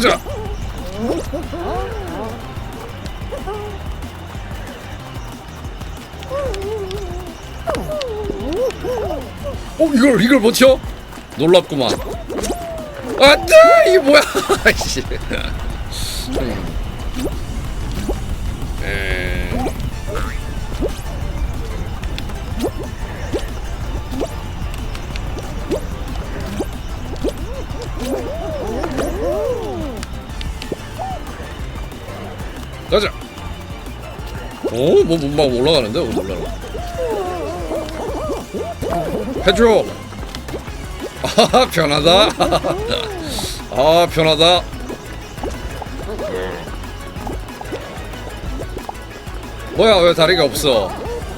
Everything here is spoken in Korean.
가자. 어 이걸 이걸 버텨? 놀랍구만. 안돼 이게 뭐야? 씨. 가자. 오, 뭐, 뭐, 막 올라가는데? 어, 놀라라. 해줘. 아, 편하다. 아, 편하다. 뭐야, 왜 다리가 없어?